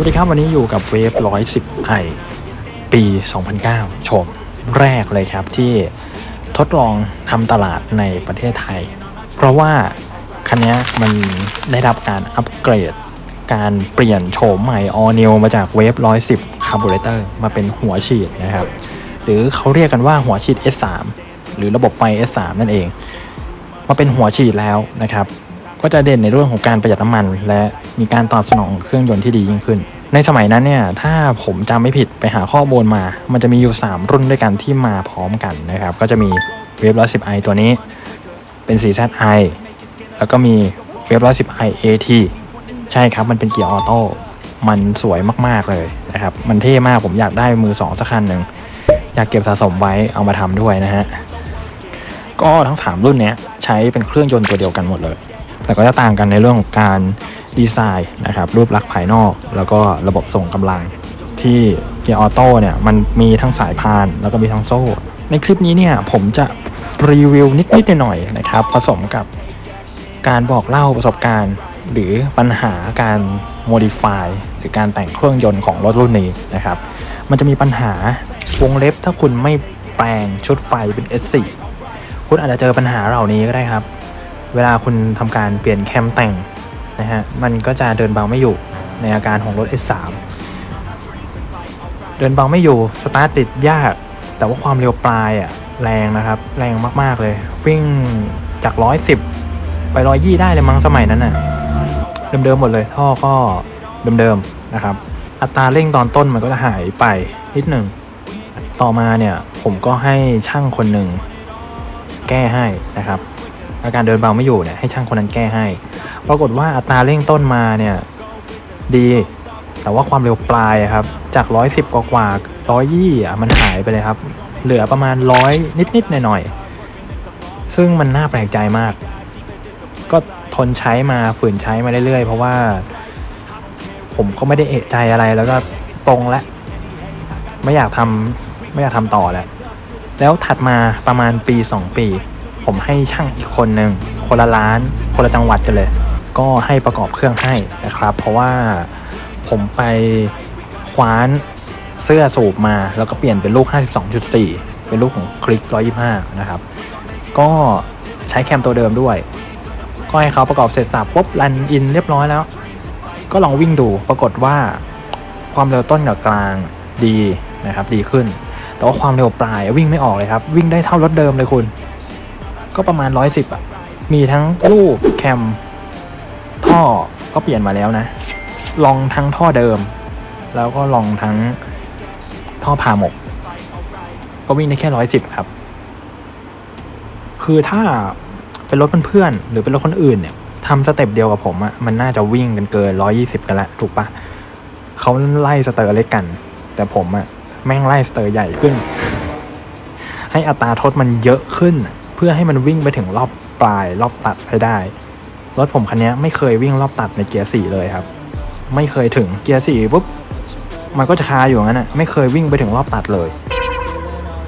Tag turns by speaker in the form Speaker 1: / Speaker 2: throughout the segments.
Speaker 1: วัสดีครับ วันนี้อยู่กับเวฟ110ไอปี 2009 ชมแรกเลยครับที่ทดลองทำตลาดในประเทศไทย เพราะว่าคันนี้มันได้รับการอัปเกรด การเปลี่ยนโฉมใหม่ all new มาจากเวฟ110คาร์บูเรเตอร์มาเป็นหัวฉีดนะครับ หรือเขาเรียกกันว่าหัวฉีด S3 หรือระบบไฟ S3 นั่นเอง มาเป็นหัวฉีดแล้วนะครับ ก็จะเด่นในเรื่องของการประหยัดน้ำมัน และมีการตอบสนองเครื่องยนต์ที่ดียิ่งขึ้น ในสมัยนั้นเนี่ยถ้าผมจำไม่ผิดไปหาข้อมูลมา มันจะมีอยู่ 3 รุ่นด้วยกันที่มาพร้อมกันนะครับ ก็จะมีเวฟ110 i ตัวนี้เป็น 4ZI แล้วก็มีเวฟ110 i AT ใช่ครับ มันเป็นเกียร์ออโต้มันสวยมาก ๆ เลยนะครับ มันเท่มากผมอยากได้มือสองสักคันหนึ่ง อยากเก็บสะสมไว้เอามาทำด้วยนะฮะ ก็ทั้ง 3 รุ่นเนี้ยใช้เป็นเครื่องยนต์ตัวเดียวกันหมดเลย แต่ก็จะต่างกันในเรื่องของการดีไซน์นะครับรูปลักษณ์ภายนอก แล้วก็ระบบส่งกำลังที่เกียร์ออโต้เนี่ยมันมีทั้งสายพานแล้วก็มีทั้งโซ่ ในคลิปนี้เนี่ยผมจะรีวิวนิดๆหน่อยๆนะครับผสมกับการบอกเล่าประสบการณ์ หรือปัญหาการโมดิฟายหรือการแต่งเครื่องยนต์ของรถรุ่นนี้นะครับ มันจะมีปัญหาวงเล็บถ้าคุณไม่แปลงชุดไฟเป็น S4 คุณอาจจะเจอปัญหาเหล่านี้ก็ได้ครับ เวลาคุณทำการเปลี่ยนแคมแต่งนะฮะมันก็จะเดินเบาไม่อยู่ในอาการของรถ S3 เดินเบาไม่อยู่สตาร์ทติดยาก แต่ว่าความเร็วปลายอะแรงนะครับ แรงมากๆเลย วิ่งจาก 110 ไป 120 ได้เลยมั้งสมัยนั้นน่ะเดิมๆหมดเลยท่อก็เดิมๆนะครับ อัตราเร่งตอนต้นมันก็จะหายไปนิดหนึ่งต่อมาเนี่ยผมก็ให้ช่างคนหนึ่งแก้ให้นะครับ อาการเดินเบาไม่อยู่เนี่ยให้ช่างคนนั้นแก้ให้ ปรากฏว่าอัตราเร่งต้นมาเนี่ยดี แต่ว่าความเร็วปลายครับ จาก 110 กว่ากว่าร้อยยี่อะมันหายไปเลยครับ เหลือประมาณร้อยนิดๆหน่อยๆ ซึ่งมันน่าแปลกใจมาก ก็ทนใช้มาฝืนใช้มาเรื่อยๆ เพราะว่า ผมก็ไม่ได้เอะใจอะไรแล้วก็ตรงแล้วไม่อยากทำไม่อยากทำต่อแล้ว แล้วถัดมาประมาณปี 2 ปี ผมให้ช่างอีกคนหนึ่งคนละร้าน คนละจังหวัดกันเลย ก็ให้ประกอบเครื่องให้นะครับ เพราะว่าผมไปคว้านเสื้อสูบมา แล้วก็เปลี่ยนเป็นลูก 52.4 เป็นลูกของคลิก 125 นะครับ ก็ใช้แคมตัวเดิมด้วย ก็ให้เขาประกอบเสร็จสับปุ๊บรันอินเรียบร้อยแล้ว ก็ลองวิ่งดูปรากฏว่าความเร็วต้นกับกลางดีนะครับดีขึ้น แต่ว่าความเร็วปลายวิ่งไม่ออกเลยครับ วิ่งได้เท่ารถเดิมเลยคุณ ก็ประมาณ 110อะ มีทั้งลูกแคม ท่อก็เปลี่ยนมาแล้วนะ ลองทั้งท่อเดิม แล้วก็ลองทั้งท่อผ่าหมก ก็วิ่งได้แค่ 110 ครับ คือถ้าเป็นรถเพื่อนๆหรือเป็นรถคนอื่นเนี่ยทำสเต็ปเดียวกับผมอะมันน่าจะวิ่งกันเกิน 120 กันละถูกปะเขาไล่สเตอร์เล็กกัน แต่ผมอะแม่งไล่สเตอร์ใหญ่ขึ้น ให้อัตราทดมันเยอะขึ้น เพื่อให้มันวิ่งไปถึงรอบปลายรอบตัดให้ได้ รถผมคันนี้ไม่เคยวิ่งรอบตัดในเกียร์สี่เลยครับ ไม่เคยถึงเกียร์สี่ปุ๊บมันก็จะคาอยู่งั้นนะไม่เคยวิ่งไปถึงรอบตัดเลย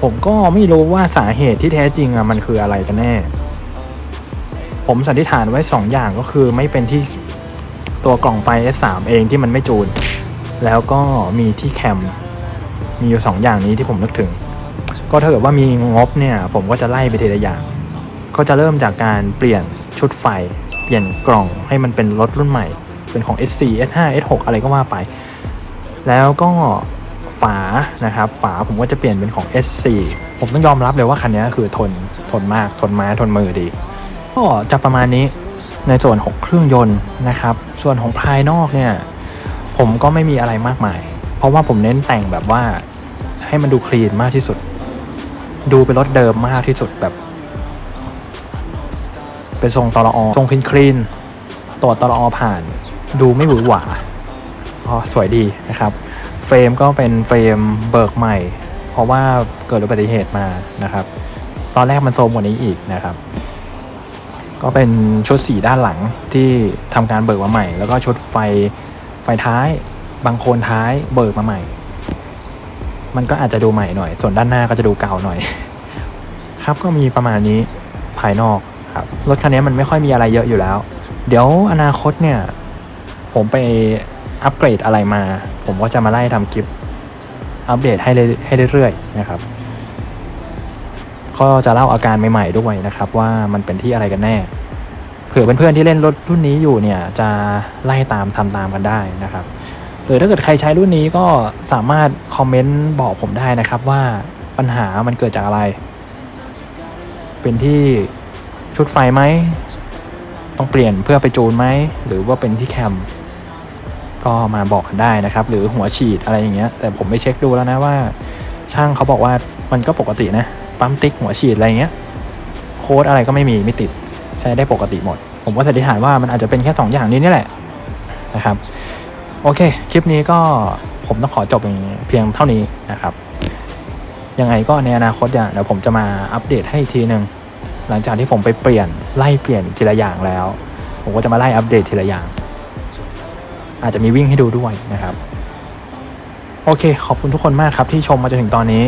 Speaker 1: ผมก็ไม่รู้ว่าสาเหตุที่แท้จริงอะมันคืออะไรกันแน่ ผมสันนิษฐานไว้สองอย่างก็คือไม่เป็นที่ตัวกล่องไฟ S3 เองที่มันไม่จูน แล้วก็มีที่แคม มีอยู่สองอย่างนี้ที่ผมนึกถึง ก็ถ้าเกิดว่ามีงบเนี่ยผมก็จะไล่ไปทีละอย่าง ก็จะเริ่มจากการเปลี่ยนชุดไฟ เปลี่ยนกล่องให้มันเป็นรถรุ่นใหม่ เป็นของ S4 S5 S6 อะไรก็ว่าไป แล้วก็ฝานะครับ ฝาผมก็จะเปลี่ยนเป็นของ S4 ผมต้องยอมรับเลยว่าคันนี้คือทนทนมากทนไม้ทนมือดี ก็จะประมาณนี้ในส่วนของเครื่องยนต์นะครับ ส่วนของภายนอกเนี่ยผมก็ไม่มีอะไรมากมาย เพราะว่าผมเน้นแต่งแบบว่าให้มันดูคลีนมากที่สุด ดูเป็นรถเดิมมากที่สุดแบบ เป็นทรงตลอทรงคลีนคลีนตรวจตลอผ่าน ดูไม่หวือหวาอ๋อสวยดีนะครับ เฟรมก็เป็นเฟรมเบิกใหม่ เพราะว่าเกิดอุบัติเหตุมานะครับ ตอนแรกมันโซมกว่านี้อีกนะครับ ก็เป็นชุดสีด้านหลังที่ทำการเบิกมาใหม่ แล้วก็ชุดไฟไฟท้ายบางโคนท้ายเบิกมาใหม่ มันก็อาจจะดูใหม่หน่อย ส่วนด้านหน้าก็จะดูเก่าหน่อย ครับก็มีประมาณนี้ภายนอกครับรถคันนี้มันไม่ค่อยมีอะไรเยอะอยู่แล้ว เดี๋ยวอนาคตเนี่ย ผมไปอัปเกรดอะไรมา ผมก็จะมาไล่ทำคลิปอัปเดตให้เรื่อยให้เรื่อยๆนะครับ ก็จะเล่าอาการใหม่ๆด้วยนะครับ ว่ามันเป็นที่อะไรกันแน่เผื่อเพื่อนๆที่เล่นรถรุ่นนี้อยู่เนี่ยจะไล่ตามทำตามกันได้นะครับ รือถ้าเกิดใครใช้รุ่นนี้ก็สามารถคอมเมนต์บอกผมได้นะครับว่าปัญหามันเกิดจากอะไร เป็นที่ชุดไฟไหม ต้องเปลี่ยนเพื่อไปจูนไหม หรือว่าเป็นที่แคม ก็มาบอกกันได้นะครับ หรือหัวฉีดอะไรอย่างเงี้ย แต่ผมไปเช็คดูแล้วนะว่า ช่างเขาบอกว่ามันก็ปกตินะ ปั๊มติ๊กหัวฉีดอะไรเงี้ย โค้ดอะไรก็ไม่มีไม่ติด ใช้ได้ปกติหมด ผมก็สันนิษฐานว่ามันอาจจะเป็นแค่สองอย่างนี้นี่แหละนะครับ โอเค คลิปนี้ก็ผมต้องขอจบเพียงเท่านี้นะครับ ยังไงก็ในอนาคตเนี่ยเดี๋ยวผมจะมาอัปเดตให้อีกทีหนึ่งหลังจากที่ผมไปเปลี่ยนไล่เปลี่ยนทีละอย่างแล้ว ผมก็จะมาไล่อัปเดตทีละอย่าง อาจจะมีวิ่งให้ดูด้วยนะครับ โอเค ขอบคุณทุกคนมากครับที่ชมมาจนถึงตอนนี้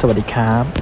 Speaker 1: สวัสดีครับ